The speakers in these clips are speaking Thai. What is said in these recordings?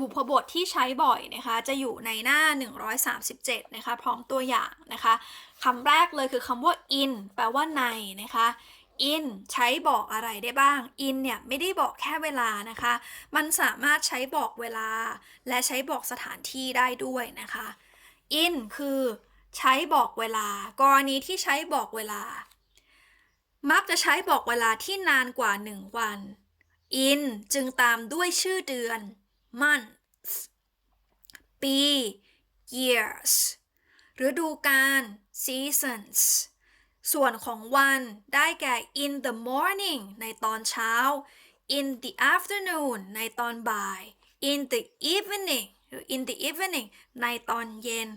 บุพบทที่ใช้บ่อยนะคะ จะอยู่ในหน้า 137 นะคะ พร้อมตัวอย่างนะคะคำแรกเลยคือคำว่า in แปลว่าในนะคะ in ใช้บอกอะไรได้บ้าง in เนี่ยไม่ได้บอกแค่เวลานะคะ มันสามารถใช้บอกเวลา และใช้บอกสถานที่ได้ด้วยนะคะ in คือใช้บอกเวลา กรณีที่ใช้บอกเวลา มักจะใช้บอกเวลาที่นานกว่า 1 วัน in จึงตามด้วยชื่อเดือน month ปี years ฤดูกาล seasons ส่วนของวันได้แก่ in the morning ในตอนเช้า in the afternoon ในตอนบ่าย in the evening หรือ in the evening ในตอนเย็น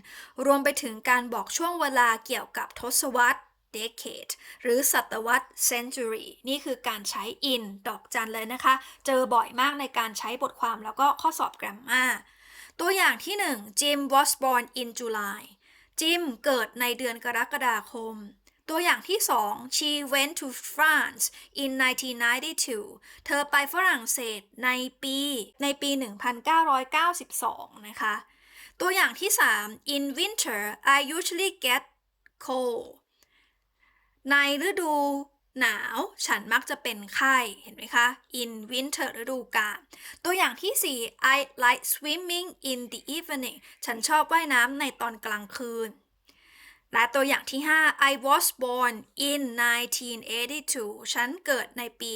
รวมไปถึงการบอกช่วงเวลาเกี่ยวกับทศวรรษ decade หรือศตวรรษ century นี่คือการใช้ in ดอกจันเลยนะคะ เจอบ่อยมากในการใช้บทความแล้วก็ข้อสอบ grammar ตัวอย่างที่ 1 Jim was born in July จิมเกิดในเดือนกรกฎาคม ตัวอย่างที่ 2 she went to France in 1992 เธอไปฝรั่งเศสในปีในปี 1992 นะคะ ตัวอย่างที่ 3 in winter I usually get cold ในฤดูหนาวฉันมักจะเป็นไข้เห็นไหมคะ in winter ฤดูกาลตัวอย่างที่ 4 I like swimming in the evening ฉันชอบว่ายน้ำในตอนกลางคืน และตัวอย่างที่ 5 I was born in 1982 ฉันเกิดในปี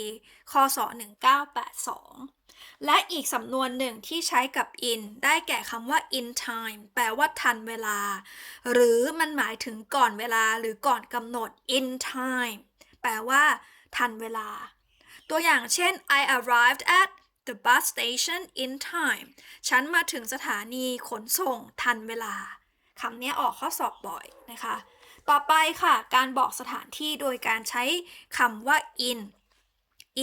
คศ 1982 และอีกสำนวนหนึ่งที่ใช้กับ in ได้แก่คำว่า in time แปลว่าทันเวลา หรือมันหมายถึงก่อนเวลาหรือก่อนกำหนด in time แปลว่า ทันเวลา ตัวอย่างเช่น I arrived at the bus station in time ฉันมาถึงสถานีขนส่งทันเวลาคำนี้ออกข้อสอบบ่อยนะคะ ต่อไปค่ะ การบอกสถานที่โดยการใช้คำว่า in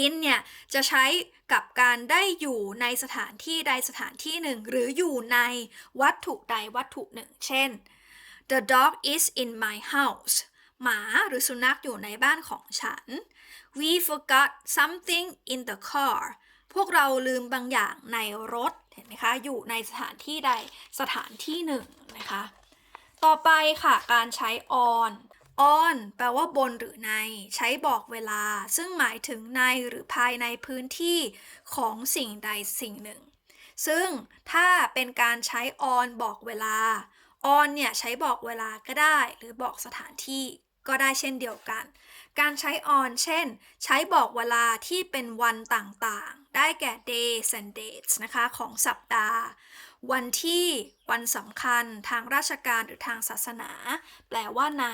in เนี่ย จะใช้กับการได้อยู่ในสถานที่ใดสถานที่หนึ่ง หรืออยู่ในวัตถุใดวัตถุหนึ่ง เช่น the dog is in my house หมาหรือสุนัขอยู่ในบ้านของฉัน we forgot something in the car พวกเราลืมบางอย่างในรถ เห็นไหมคะ อยู่ในสถานที่ใดสถานที่หนึ่งนะคะ ต่อไปค่ะ การใช้ on on แปลว่าบนหรือใน ใช้บอกเวลา ซึ่งหมายถึงในหรือภายในพื้นที่ของสิ่งใดสิ่งหนึ่ง ซึ่งถ้าเป็นการใช้ on บอกเวลา on เนี่ยใช้บอกเวลาก็ได้ หรือบอกสถานที่ก็ได้เช่นเดียวกัน การใช้ on เช่น ใช้บอกเวลาที่เป็นวันต่างๆ ได้แก่ days and dates นะคะของสัปดาห์ วันที่ วันสำคัญ ทางราชการหรือทางศาสนา แปลว่าใน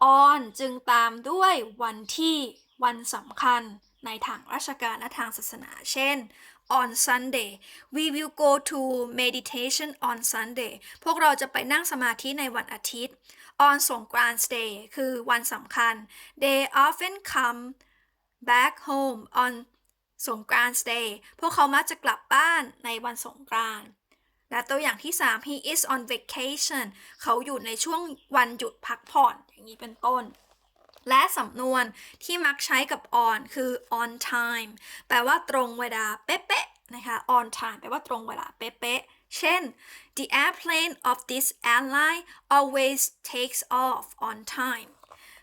on จึงตามด้วยวันที่วันสำคัญในทางราชการและทางศาสนา เช่น on Sunday we will go to meditation on Sunday พวกเราจะไปนั่งสมาธิในวันอาทิตย์ on สงกรานต์ day คือวันสำคัญ they often come back home on สงกรานต์ day พวกเขามักจะกลับบ้านในวันสงกรานต์และตัวอย่างที่ 3 he is on vacation เขาอยู่ในช่วงวันหยุดพักผ่อน อย่างนี้เป็นต้น และสำนวนที่มักใช้กับ on คือ on time แปลว่าตรงเวลาเป๊ะๆนะคะ on time แปลว่าตรงเวลาเป๊ะๆเช่น the airplane of this airline always takes off on time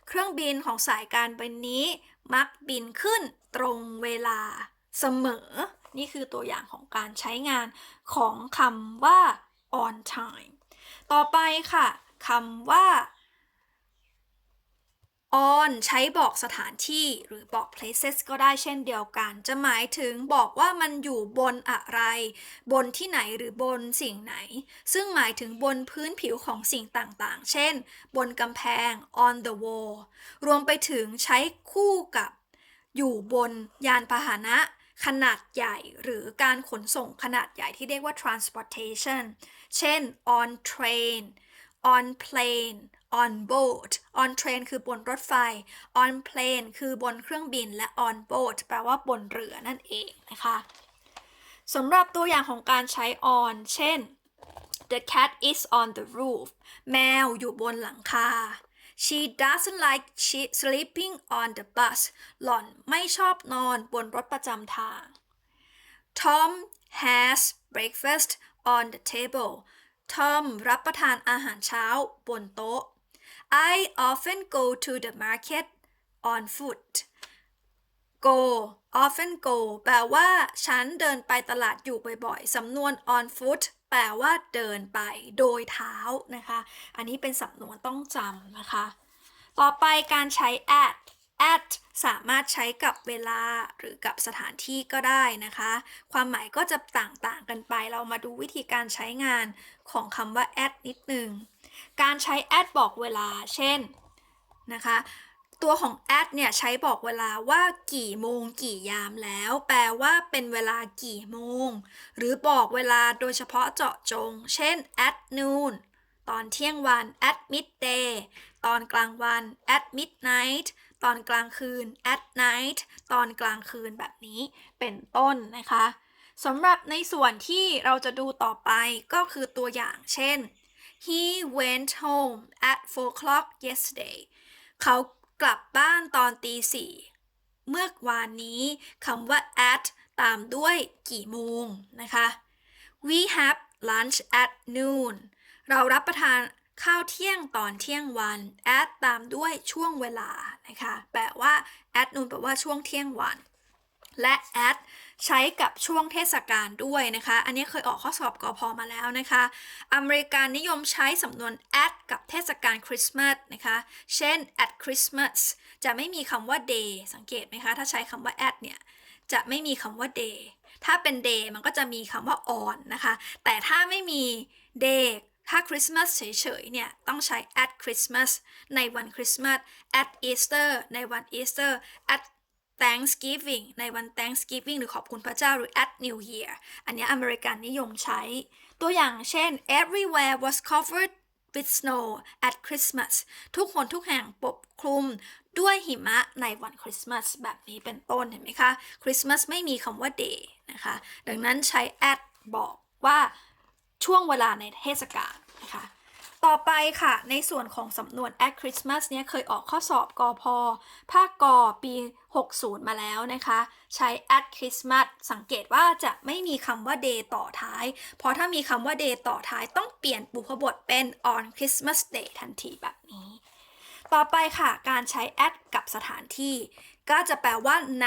เครื่องบินของสายการบินนี้มักบินขึ้นตรงเวลาเสมอ นี่คือตัวอย่างของการใช้งานของคำว่า on time ต่อไปค่ะคำว่า on ใช้บอกสถานที่หรือบอก places ก็ได้เช่นเดียวกัน จะหมายถึงบอกว่ามันอยู่บนอะไร บนที่ไหนหรือบนสิ่งไหน ซึ่งหมายถึงบนพื้นผิวของสิ่งต่างๆ เช่น บนกำแพง on the wall รวมไปถึงใช้คู่กับ อยู่บนยานพาหนะขนาดใหญ่หรือการขนส่งขนาดใหญ่ที่เรียกว่า transportation เช่น on train on plane on boat on train คือบนรถไฟ on plane คือบนเครื่องบิน และ on boat แปลว่าบนเรือนั่นเองนะคะสำหรับตัวอย่างของการใช้ on เช่น the cat is on the roof แมวอยู่บนหลังคา she doesn't like she- sleeping on the bus หล่อนไม่ชอบนอนบนรถประจำทาง Tom has breakfast on the table ทอมรับประทานอาหารเช้าบนโต๊ะ I often go to the market on foot go often go แปลว่าฉันเดินไปตลาดอยู่บ่อยๆ สำนวน on foot แปลว่าเดินไปโดยเท้านะคะ อันนี้เป็นสำนวนต้องจำนะคะ ต่อไปการใช้ at at สามารถใช้กับเวลาหรือกับสถานที่ก็ได้นะคะ ความหมายก็จะต่างๆกันไป เรามาดูวิธีการใช้งานของคำว่า at นิดนึง การใช้ at บอกเวลา เช่นนะคะ ตัวของ at เนี่ยใช้บอกเวลาว่ากี่โมงกี่ยามแล้ว แปลว่าเป็นเวลากี่โมง หรือบอกเวลาโดยเฉพาะเจาะจง เช่น at noon ตอนเที่ยงวัน at midday ตอนกลางวัน at midnight ตอนกลางคืน at night ตอนกลางคืนแบบนี้เป็นต้นนะคะสำหรับในส่วนที่เราจะดูต่อไปก็คือตัวอย่างเช่น he went home at 4 o'clock yesterday เขากลับบ้านตอนตีสี่เมื่อวานนี้คำว่า at ตามด้วยกี่โมงนะคะ we have lunch at noon เรารับประทาน ข้าวเที่ยงตอนเที่ยงวัน at ตามด้วยช่วงเวลานะคะ แปลว่า at noon แปลว่าช่วงเที่ยงวัน และ at ใช้กับช่วงเทศกาลด้วยนะคะ อันนี้เคยออกข้อสอบกอพอมาแล้วนะคะ อเมริกันนิยมใช้สำนวน at กับเทศกาลคริสต์มาสนะคะ เช่น at Christmas จะไม่มีคำว่า day สังเกตไหมคะ ถ้าใช้คำว่า at เนี่ย จะไม่มีคำว่า day ถ้าเป็น day มันก็จะมีคำว่า on นะคะ แต่ถ้าไม่มี day ถ้าคริสต์มาสเฉยๆ เนี่ย ต้องใช้ at Christmas ในวันคริสต์มาส at Easter ในวัน Easter at Thanksgiving ในวัน Thanksgiving หรือขอบคุณพระเจ้าหรือ at New Year อันนี้อเมริกันนิยมใช้ ตัวอย่างเช่น everywhere was covered with snow at Christmas ทุกคนทุกแห่งปกคลุมด้วยหิมะในวันคริสต์มาสแบบนี้เป็นต้นเห็นไหมคะ คริสต์มาสไม่มีคำว่า day นะคะ ดังนั้นใช้ at บอกว่า ช่วงเวลาในเทศกาลนะคะต่อไปค่ะ ในส่วนของสำนวน at Christmas เนี่ยเคยออกข้อสอบกอพอภาคกอปี 60 มาแล้วนะคะ ใช้ at Christmas สังเกตว่าจะไม่มีคำว่า day ต่อท้าย เพราะถ้ามีคำว่า day ต่อท้ายต้องเปลี่ยนบุพบทเป็น on Christmas Day ทันทีแบบนี้ ต่อไปค่ะ การใช้ at กับสถานที่ ก็จะแปลว่าณ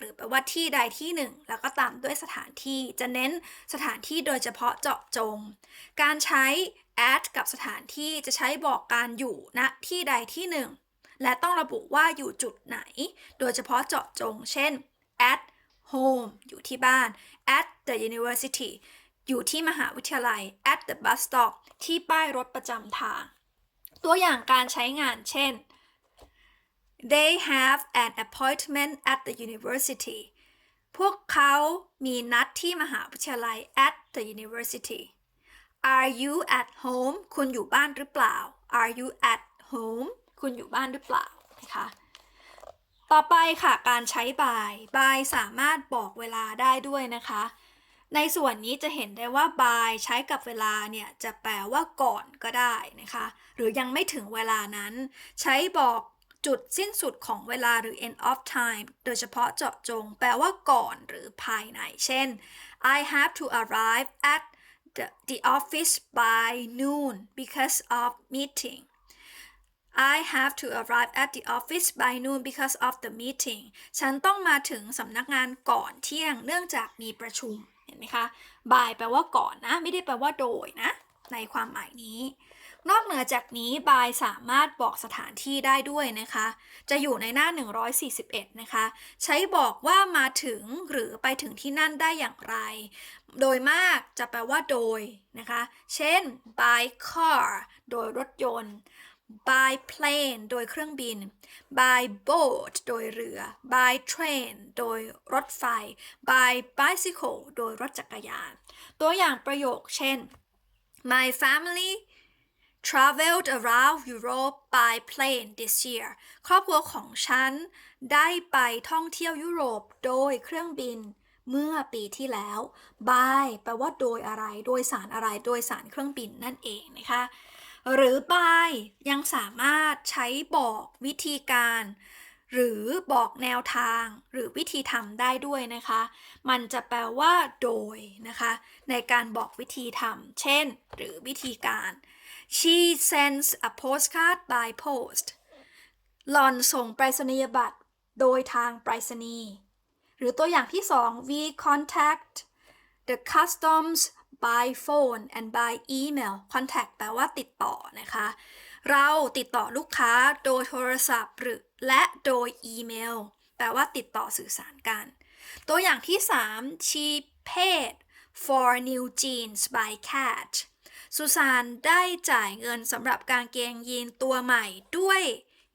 หรือแปลว่าที่ใดที่หนึ่ง แล้วก็ตามด้วยสถานที่จะเน้นสถานที่โดยเฉพาะเจาะจง การใช้ at กับสถานที่จะใช้บอกการอยู่ณที่ใดที่หนึ่ง และต้องระบุว่าอยู่จุดไหน โดยเฉพาะเจาะจง เช่น at home อยู่ที่บ้าน at the university อยู่ที่มหาวิทยาลัย at the bus stop ที่ป้ายรถประจำทาง ตัวอย่างการใช้งานเช่น They have an appointment at the university พวกเขามีนัดที่มหาวิทยาลัย at the university Are you at home คุณอยู่บ้านหรือเปล่า Are you at home คุณอยู่บ้านหรือเปล่านะคะต่อไปค่ะการใช้ by by สามารถบอกเวลาได้ด้วยนะคะ ในส่วนนี้จะเห็นได้ว่า by ใช้กับเวลาเนี่ยจะแปลว่าก่อนก็ได้นะคะ หรือยังไม่ถึงเวลานั้น ใช้บอก จุดสิ้นสุดของเวลาหรือ end of time โดยเฉพาะเจาะจง แปลว่าก่อนหรือภายใน เช่น I have to arrive at the, the office by noon because of meeting I have to arrive at the office by noon because of the meeting ฉันต้องมาถึงสำนักงานก่อนเที่ยง เนื่องจากมีประชุม เห็นไหมคะ by แปลว่าก่อนนะ ไม่ได้แปลว่าโดยนะ ในความหมายนี้ นอกเหนือจากนี้ by สามารถบอกสถานที่ได้ด้วยนะคะ จะอยู่ในหน้า 141 นะคะ ใช้บอกว่ามาถึงหรือไปถึงที่นั่นได้อย่างไร โดยมากจะแปลว่าโดยนะคะ เช่น by car โดยรถยนต์ by plane โดยเครื่องบิน by boat โดยเรือ by train โดยรถไฟ by bicycle โดยรถจักรยาน ตัวอย่างประโยคเช่น My family traveled around Europe by plane this year ครอบครัวของฉัน ได้ไปท่องเที่ยวยุโรปโดยเครื่องบินเมื่อปีที่แล้ว by แปลว่าโดยอะไร โดยสารอะไร โดยสารเครื่องบินนั่นเองนะคะ หรือ by ยังสามารถใช้บอกวิธีการ หรือบอกแนวทาง หรือวิธีทำได้ด้วยนะคะ มันจะแปลว่า โดยนะคะ ในการบอกวิธีทำเช่น หรือวิธีการ she sends a postcard by post หลอนส่งไปรษณียบัตรโดยทางไปรษณีย์ หรือตัวอย่างที่สอง we contact the customs by phone and by email contact แปลว่าติดต่อนะคะ เราติดต่อลูกค้าโดยโทรศัพท์หรือและโดยอีเมล แปลว่าติดต่อสื่อสารกัน ตัวอย่างที่ 3 she paid for new jeans by Cat สุสานได้จ่ายเงินสำหรับกางเกงยีนตัวใหม่ด้วย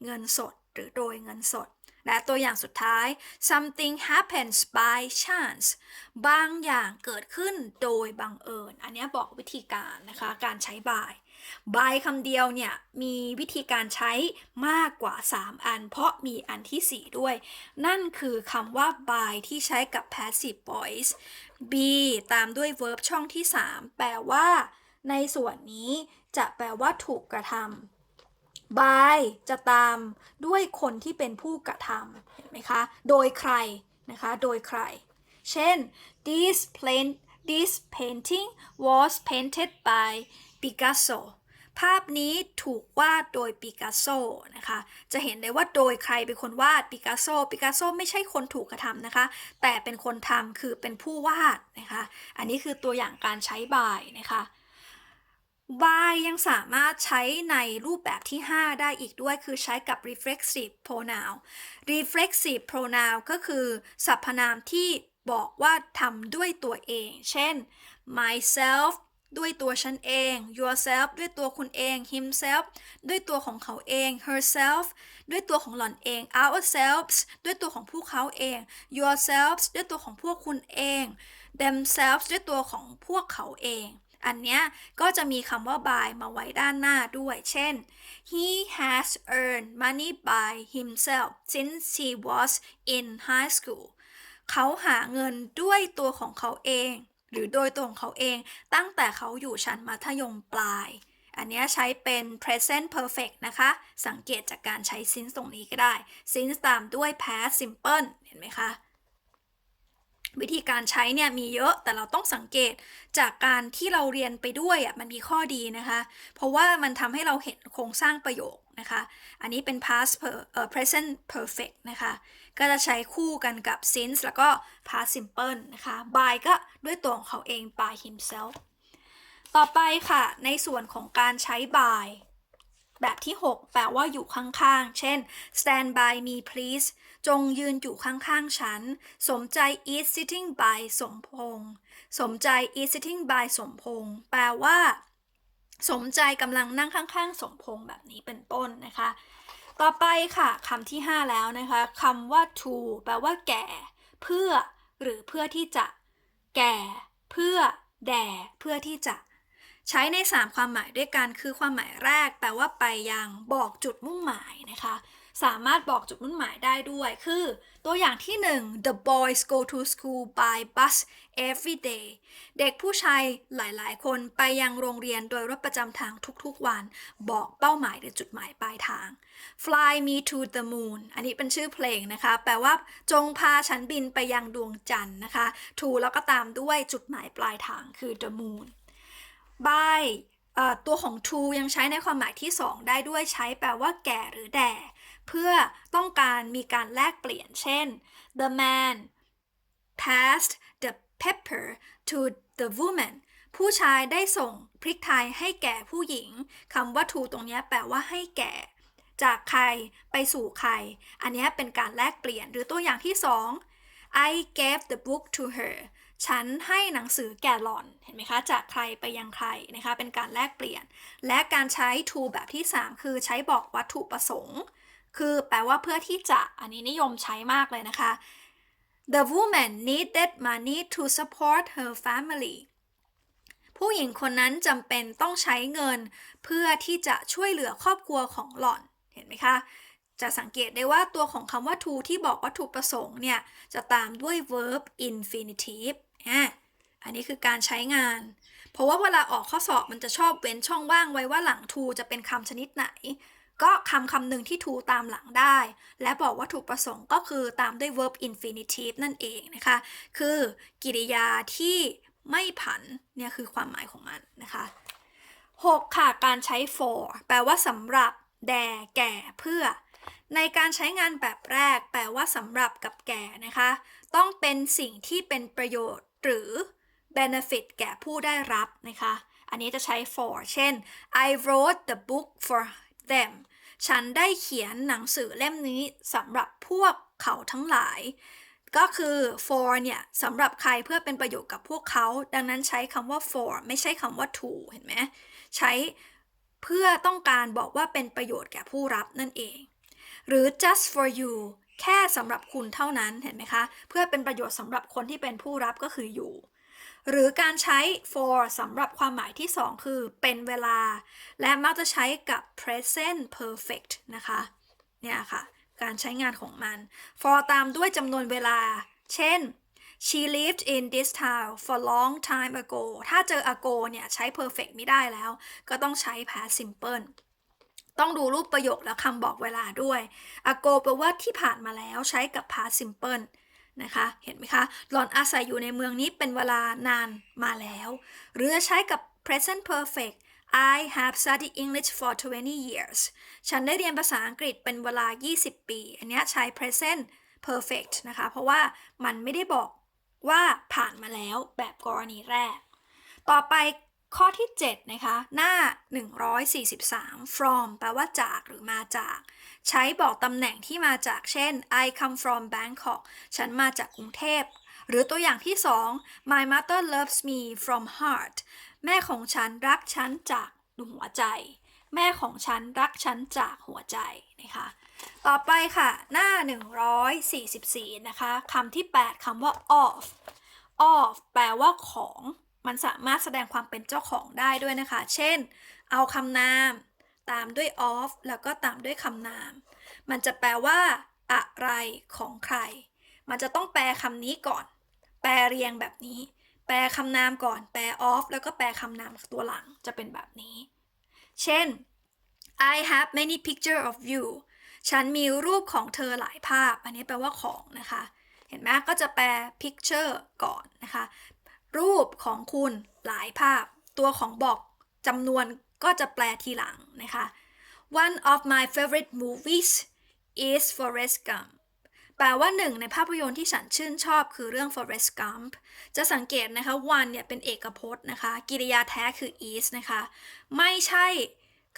เงินสดหรือโดยเงินสด และตัวอย่างสุดท้าย something happens by chance บางอย่างเกิดขึ้นโดยบังเอิญ อันนี้บอกวิธีการนะคะ การใช้ by by คำเดียวเนี่ย มีวิธีการใช้มากกว่า 3 อัน เพราะมีอันทีสี่4 ด้วย นั่นคือคำว่า by ที่ใช้กับ passive voice be ตามด้วย verb ช่องที่ 3 แปลว่า ในส่วนนี้จะแปลว่าถูกกระทำ by จะตามด้วยคนที่เป็นผู้กระทำเห็นไหมคะ โดยใครนะคะ โดยใคร เช่น this plain this painting was painted by Picasso ภาพนี้ถูกวาดโดยปิกัสโซนะคะ จะเห็นได้ว่าโดยใครเป็นคนวาดปิกัสโซปิกัสโซไม่ใช่คนถูกกระทำนะคะ แต่เป็นคนทำคือเป็นผู้วาดนะคะ อันนี้คือตัวอย่างการใช้ by นะคะ by ยังสามารถใช้ในรูปแบบที่ 5 ได้อีกด้วย คือใช้กับ reflexive pronoun reflexive pronoun ก็คือสรรพนามที่บอกว่าทำด้วยตัวเอง เช่น myself ด้วยตัวฉันเอง yourself ด้วยตัวคุณเอง himself ด้วยตัวของเขาเอง herself ด้วยตัวของหล่อนเอง ourselves ด้วยตัวของพวกเขาเอง yourselves ด้วยตัวของพวกคุณเอง themselves ด้วยตัวของพวกเขาเอง อันเนี้ยก็จะมีคำว่า by มาไว้ด้านหน้าด้วย เช่น he has earned money by himself since he was in high school เขาหาเงินด้วยตัวของเขาเอง หรือโดยตัวของเขาเอง ตั้งแต่เขาอยู่ชั้นมัธยมปลาย อันนี้ใช้เป็น present perfect นะคะ สังเกตจากการใช้ since ตรงนี้ก็ได้ since ตามด้วย past simple เห็นไหมคะ วิธีการใช้เนี่ยมีเยอะแต่เราต้องสังเกตจากการที่เราเรียนไปด้วยอะมันมีข้อดีนะคะ เพราะว่ามันทำให้เราเห็นโครงสร้างประโยคนะคะ อันนี้เป็น past per เอ่อ present perfect นะคะ ก็จะใช้คู่กันกับ since แล้วก็ past simple นะคะ by ก็ด้วยตัวของเขาเอง by himself ต่อไปค่ะ ในส่วนของการใช้ by แบบที่ 6 แปลว่าอยู่ข้างๆ เช่น stand by me please จงยืนอยู่ข้างๆฉัน สมใจ is sitting by สมพงษ์สมใจ is sitting by สมพงษ์แปลว่า สมใจกำลังนั่งข้างๆ สมพงษ์แบบนี้เป็นต้นนะคะ ต่อไปค่ะคำที่ 5 แล้วนะคะคำว่า to แปลว่า แก่ เพื่อ หรือเพื่อที่จะ แก่ เพื่อ แด่เพื่อที่จะใช้ใน 3 ความหมายด้วยกัน คือความหมายแรก แปลว่าไปยังบอกจุดมุ่งหมายนะคะ สามารถบอกจุดมุ่งหมายได้ด้วย คือตัวอย่างที่ 1 the boys go to school by bus every day เด็กผู้ชายหลายๆ คนไปยังโรงเรียนโดยรถประจำทางทุกๆวัน บอกเป้าหมายหรือจุดหมายปลายทาง fly me to the moon อันนี้เป็นชื่อเพลงนะคะ แปลว่าจงพาฉันบินไปยังดวงจันทร์นะคะ to แล้วก็ตามด้วยจุดหมายปลายทางคือ the moon by ตัวของ to ยังใช้ในความหมายที่ 2 ได้ด้วยใช้แปลว่าแก่หรือแด่ เพื่อต้องการมีการแลกเปลี่ยน เช่น the man passed the pepper to the woman ผู้ชายได้ส่งพริกไทยให้แก่ผู้หญิงคำว่า to ตรงนี้แปลว่าให้แก่ จากใครไปสู่ใคร อันนี้เป็นการแลกเปลี่ยนหรือตัวอย่างที่2 I gave the book to her ฉันให้หนังสือแก่หล่อน เห็นไหมคะ จากใครไปยังใครนะคะ เป็นการแลกเปลี่ยน และการใช้ to แบบที่ 3 คือใช้บอกวัตถุประสงค์ คือแปลว่าเพื่อที่จะอันนี้นิยมใช้มากเลยนะคะ The woman needed money to support her family ผู้หญิงคนนั้นจำเป็นต้องใช้เงิน เพื่อที่จะช่วยเหลือครอบครัวของหล่อน เห็นไหมคะ จะสังเกตได้ว่าตัวของคำว่า to ที่บอกวัตถุประสงค์เนี่ย จะตามด้วย verb infinitive อะอันนี้คือการใช้งาน เพราะว่าเวลาออกข้อสอบมันจะชอบเว้นช่องว่างไว้ว่าหลัง to จะเป็นคำชนิดไหน ก็คำคำหนึ่งที่ to ตามหลังได้ และบอกว่าถูกประสงค์ก็คือตามด้วย verb infinitive นั่นเองนะคะ คือกิริยาที่ไม่ผัน เนี่ยคือความหมายของมันนะคะ 6. ค่ะ การใช้ for แปลว่าสำหรับ แด่แก่เพื่อ ในการใช้งานแบบแรก แปลว่าสำหรับกับแก่นะคะ ต้องเป็นสิ่งที่เป็นประโยชน์หรือ benefit แก่ผู้ได้รับนะคะ อันนี้จะใช้ for เช่น I wrote the book for them ฉันได้เขียนหนังสือเล่มนี้สำหรับพวกเขาทั้งหลาย ก็คือ for เนี่ยสำหรับใครเพื่อเป็นประโยชน์กับพวกเขา ดังนั้นใช้คำว่า for ไม่ใช่คำว่า to เห็นไหมใช้เพื่อต้องการบอกว่าเป็นประโยชน์แก่ผู้รับนั่นเอง หรือ just for you แค่สำหรับคุณเท่านั้นเห็นไหมคะ เพื่อเป็นประโยชน์สำหรับคนที่เป็นผู้รับก็คือ you หรือการใช้ for สำหรับความหมายที่ 2 คือเป็นเวลา และมักจะใช้กับ present perfect นะคะ เนี่ยค่ะ การใช้งานของมัน for ตามด้วยจำนวนเวลา เช่น she lived in this town for long time ago ถ้าเจอ ago เนี่ยใช้ perfect ไม่ได้แล้ว ก็ต้องใช้ past simple ต้องดูรูปประโยคและคำบอกเวลาด้วย ago แปลว่าที่ผ่านมาแล้วใช้กับ past simple นะคะ เห็นไหมคะ หล่อนอาศัยอยู่ในเมืองนี้เป็นเวลานานมาแล้ว หรือจะใช้กับ present perfect I have studied English for 20 years ฉันได้เรียนภาษาอังกฤษเป็นเวลา 20 ปี อันนี้ใช้ present perfect นะคะ เพราะว่ามันไม่ได้บอกว่าผ่านมาแล้วแบบกรณีแรก ต่อไป ข้อที่ 7 นะคะ หน้า 143 from แปลว่าจากหรือมาจาก ใช้บอกตำแหน่งที่มาจาก เช่น I come from Bangkok ฉันมาจากกรุงเทพ หรือตัวอย่างที่ 2 My mother loves me from heart แม่ของฉันรักฉันจากหัวใจ แม่ของฉันรักฉันจากหัวใจนะคะ ต่อไปค่ะ หน้า 144 นะคะคำที่ 8คำว่า of of แปลว่าของ มันสามารถแสดงความเป็นเจ้าของได้ด้วยนะคะ เช่น เอาคำนาม ตามด้วย of แล้วก็ตามด้วยคำนาม มันจะแปลว่า อะไรของใคร มันจะต้องแปลคำนี้ก่อน แปลเรียงแบบนี้ แปลคำนามก่อน แปล of แล้วก็แปลคำนามตัวหลังจะเป็นแบบนี้ เช่น I have many picture of you ฉันมีรูปของเธอหลายภาพ อันนี้แปลว่าของนะคะ เห็นไหมก็จะแปล picture ก่อนนะคะ รูปของคุณหลายภาพ ตัวของบอกจำนวนก็จะแปลทีหลังนะคะ One of my favorite movies is Forrest Gump แปลว่าหนึ่งในภาพยนตร์ที่ฉันชื่นชอบคือเรื่อง Forrest Gump จะสังเกตนะคะ one เนี่ยเป็นเอกพจน์นะคะ กิริยาแท้คือ is นะคะ ไม่ใช่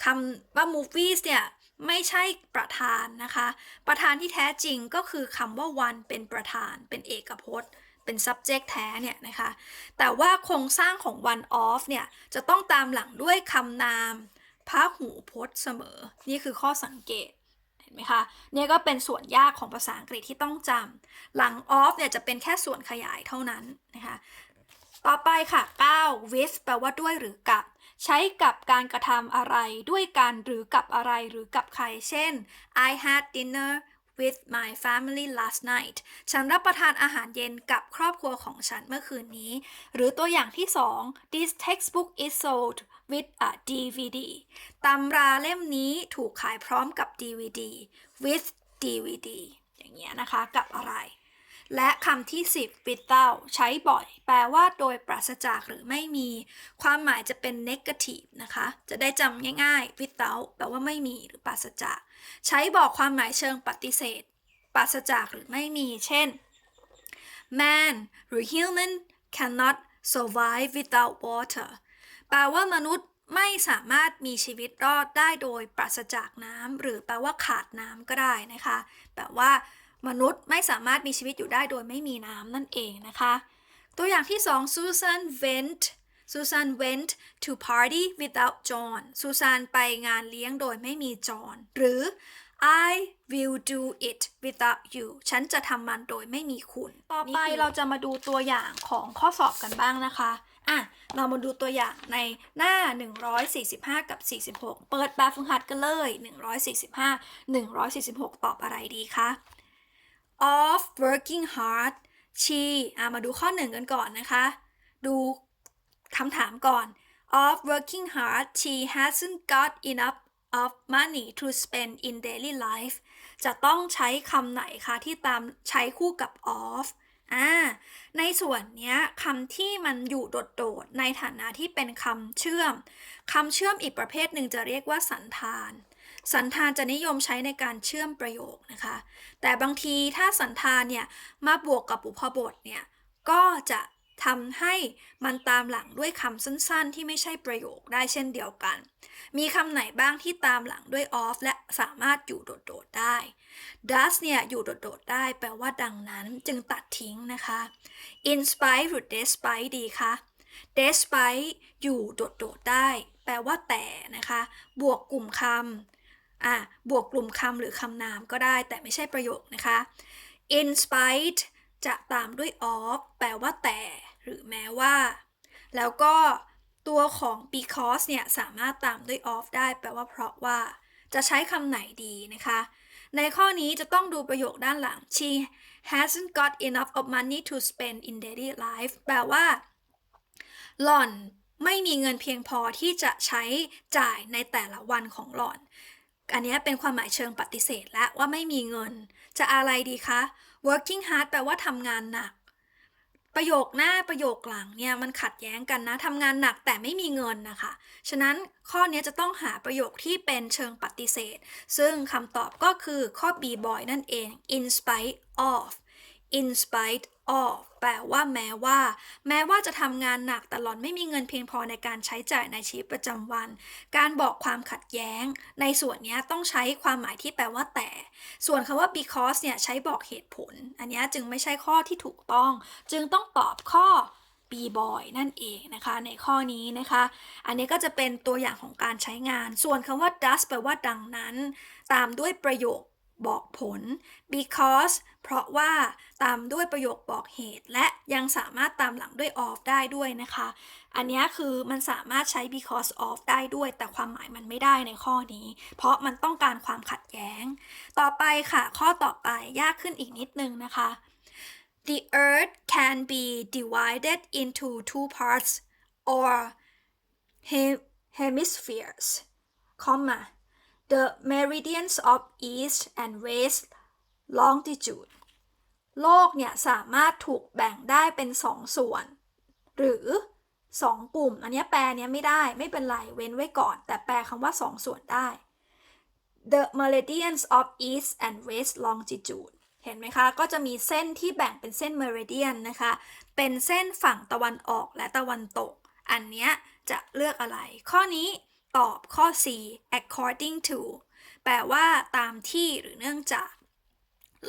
คำว่า movies เนี่ย ไม่ใช่ประธานนะคะ ประธานที่แท้จริงก็คือคำว่า one เป็นประธานเป็นเอกพจน์ เป็น subject แท้เนี่ยนะคะ แต่ว่าโครงสร้างของ one of เนี่ย จะต้องตามหลังด้วยคำนามพระหูพจน์เสมอ นี่คือข้อสังเกตเห็นไหมคะเนี่ยก็เป็นส่วนยากของภาษาอังกฤษที่ต้องจำหลัง of เนี่ยจะเป็นแค่ส่วนขยายเท่านั้นนะคะต่อไปค่ะ 9 with แปลว่าด้วยหรือกับ ใช้กับการกระทำอะไรด้วยกันหรือกับอะไรหรือกับใคร เช่น I had dinner with my family last night ฉันรับประทานอาหารเย็นกับครอบครัวของฉันเมื่อคืนนี้ หรือตัวอย่างที่ 2 This textbook is sold with a DVD ตำราเล่มนี้ถูกขายพร้อมกับ DVD with DVD อย่างเงี้ยนะคะ กับอะไร และคำที่ 10 without ใช้บ่อย แปลว่าโดยปราศจากหรือไม่มี ความหมายจะเป็น negative นะคะ จะได้จำง่ายๆ without แปลว่าไม่มีหรือปราศจาก ใช้บอกความหมายเชิงปฏิเสธ ปราศจากหรือไม่มี เช่น man หรือ human cannot survive without water แปลว่ามนุษย์ไม่สามารถมีชีวิตรอดได้โดยปราศจากน้ำหรือแปลว่าขาดน้ำก็ได้นะคะ แปลว่า มนุษย์ไม่สามารถมีชีวิตอยู่ได้โดยไม่มีน้ำนั่นเองนะคะ ตัวอย่างที่ 2 Susan went Susan went to party without John Susan ไปงานเลี้ยงโดยไม่มีจอห์นหรือ I will do it without you ฉันจะทำมันโดยไม่มีคุณ ต่อไปเราจะมาดูตัวอย่างของข้อสอบกันบ้างนะคะอะเรามาดูตัวอย่างในหน้า 145 กับ 46 เปิดแบบฝึกหัดกันเลย 145 146 ตอบอะไรดีคะ of working hard she อะมาดูข้อหนึ่งกันก่อนนะคะ ดูคำถามก่อน of working hard she hasn't got enough of money to spend in daily life จะต้องใช้คำไหนคะ ที่ตามใช้คู่กับ of อ่า ในส่วนเนี้ยคำที่มันอยู่โดดๆ ในฐานะที่เป็นคำเชื่อม คำเชื่อมอีกประเภทหนึ่งจะเรียกว่าสันธาน สันธานจะนิยมใช้ในการเชื่อมประโยคนะคะ แต่บางทีถ้าสันธานเนี่ยมาบวกกับบุพบทเนี่ยก็จะทำให้มันตามหลังด้วยคำสั้นๆ ที่ไม่ใช่ประโยคได้เช่นเดียวกัน มีคำไหนบ้างที่ตามหลังด้วย of และสามารถอยู่โดดๆได้ does เนี่ยอยู่โดดๆได้แปลว่าดังนั้นจึงตัดทิ้งนะคะ in spite หรือ despite ดีคะ despite อยู่โดดๆได้ แปลว่าแต่นะคะ บวกกลุ่มคำ อะบวกกลุ่มคำหรือคำนามก็ได้แต่ไม่ใช่ประโยคนะคะ in spite จะตามด้วย of แปลว่าแต่ หรือแม้ว่า แล้วก็ตัวของ because เนี่ย สามารถตามด้วย of ได้ แปลว่าเพราะว่า จะใช้คำไหนดีนะคะ ในข้อนี้จะต้องดูประโยคด้านหลัง she hasn't got enough of money to spend in daily life แปลว่า หล่อนไม่มีเงินเพียงพอที่จะใช้จ่ายในแต่ละวันของหล่อน อันนี้เป็นความหมายเชิงปฏิเสธและว่าไม่มีเงิน จะอะไรดีคะ working hard แปลว่าทำงานหนัก ประโยคหน้าประโยคหลังเนี่ยมันขัดแย้งกันนะทำงานหนักแต่ไม่มีเงินนะคะ ฉะนั้นข้อนี้จะต้องหาประโยคที่เป็นเชิงปฏิเสธ ซึ่งคำตอบก็คือข้อ B boy นั่นเอง in spite of in spite of แปลว่าแม้ว่า แม้ว่าจะทำงานหนักแต่หล่อนไม่มีเงินเพียงพอในการใช้จ่ายในชีวิตประจำวัน การบอกความขัดแย้ง ในส่วนนี้ต้องใช้ความหมายที่แปลว่าแต่ ส่วนคำว่า because เนี่ยใช้บอกเหตุผล อันนี้จึงไม่ใช่ข้อที่ถูกต้อง จึงต้องตอบข้อ B boy นั่นเองนะคะ ในข้อนี้นะคะ อันนี้ก็จะเป็นตัวอย่างของการใช้งาน ส่วนคำว่า does แปลว่าดังนั้น ตามด้วยประโยค บอกผล because เพราะว่าตามด้วยประโยคบอกเหตุ และยังสามารถตามหลังด้วย of ได้ด้วยนะคะ อันนี้คือมันสามารถใช้ because of ได้ด้วย แต่ความหมายมันไม่ได้ในข้อนี้ เพราะมันต้องการความขัดแย้ง ต่อไปค่ะ ข้อต่อไปยากขึ้นอีกนิดนึงนะคะ The earth can be divided into two parts or hemispheres comma, the meridians of east and west longitude โลกเนี่ยสามารถถูกแบ่งได้เป็นสองส่วน หรือสองกลุ่ม อันนี้แปลเนี้ยไม่ได้ไม่เป็นไร เว้นไว้ก่อน แต่แปลคำว่าสองส่วนได้ the meridians of east and west longitude เห็นไหมคะ ก็จะมีเส้นที่แบ่งเป็นเส้น meridian นะคะ เป็นเส้นฝั่งตะวันออกและตะวันตก อันเนี้ยจะเลือกอะไร ข้อนี้ ตอบข้อ C according to แปลว่าตามที่หรือเนื่องจาก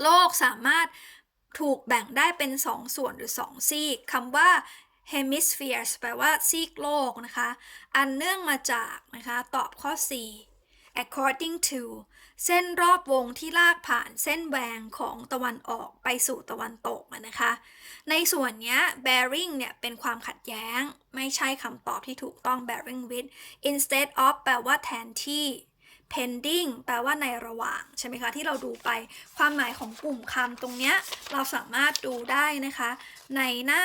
โลกสามารถถูกแบ่งได้เป็น 2 ส่วนหรือ 2 ซีกคำว่า hemispheres แปลว่าซีกโลกนะคะ อันเนื่องมาจากนะคะ ตอบข้อ C according to เส้นรอบวงที่ลากผ่านเส้นแหวงของตะวันออกไปสู่ตะวันตกนะคะ ในส่วนนี้ bearing เนี่ยเป็นความขัดแย้ง ไม่ใช่คำตอบที่ถูกต้อง bearing with instead of แปลว่าแทนที่ pending แปลว่าในระหว่าง ใช่ไหมคะ ที่เราดูไปความหมายของกลุ่มคำตรงเนี้ย เราสามารถดูได้นะคะ ในหน้า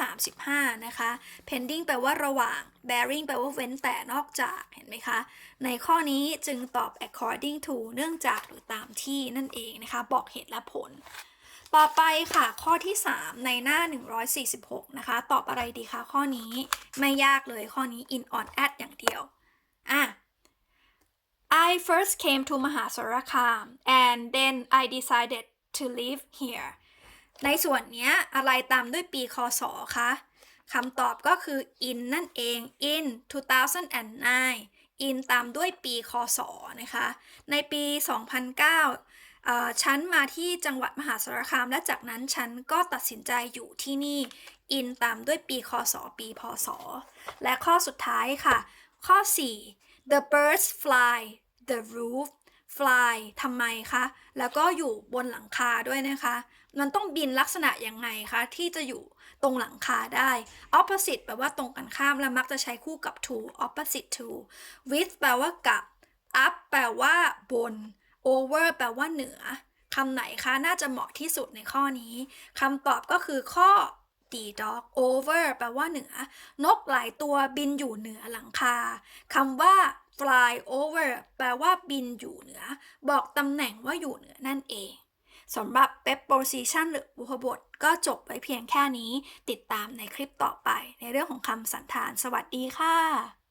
135 นะคะ pending แปลว่าระหว่าง bearing แปลว่าเว้นแต่นอกจากเห็นไหมคะ ในข้อนี้จึงตอบ according to เนื่องจากหรือตามที่นั่นเองนะคะ บอกเหตุและผล ต่อไปค่ะข้อที่ 3 ในหน้า 146 นะคะ ตอบอะไรดีคะข้อนี้ไม่ยากเลยข้อนี้ in on at อย่างเดียวอะ I first came to มหาสารคาม and then I decided to live here ในส่วนเนี้ยอะไรตามด้วยปีคศคะคำตอบก็คือ in นั่นเอง in 2009 in ตามด้วยปีคศนะคะ ในปี 2009เอ่อฉันมาที่จังหวัดมหาสารคาม และจากนั้นฉันก็ตัดสินใจอยู่ที่นี่ in ตามด้วยปีคศ ปีพศ และข้อสุดท้ายค่ะ ข้อ 4 the birds fly the roof fly ทำไมคะ แล้วก็อยู่บนหลังคาด้วยนะคะ มันต้องบินลักษณะยังไงคะ ที่จะอยู่ตรงหลังคาได้ opposite แปลว่าตรงกันข้าม และมักจะใช้คู่กับ to opposite to with แปลว่ากับ up แปลว่าบน over แปลว่าเหนือคำไหนคะ น่าจะเหมาะที่สุดในข้อนี้คำตอบก็คือข้อ D dog over แปลว่าเหนือ นกหลายตัวบินอยู่เหนือหลังคาคำว่า fly over แปลว่าบินอยู่เหนือ บอกตำแหน่งว่าอยู่เหนือนั่นเองสำหรับ preposition หรือบุพบท ก็จบไว้เพียงแค่นี้ ติดตามในคลิปต่อไปในเรื่องของคำสันธาน สวัสดีค่ะ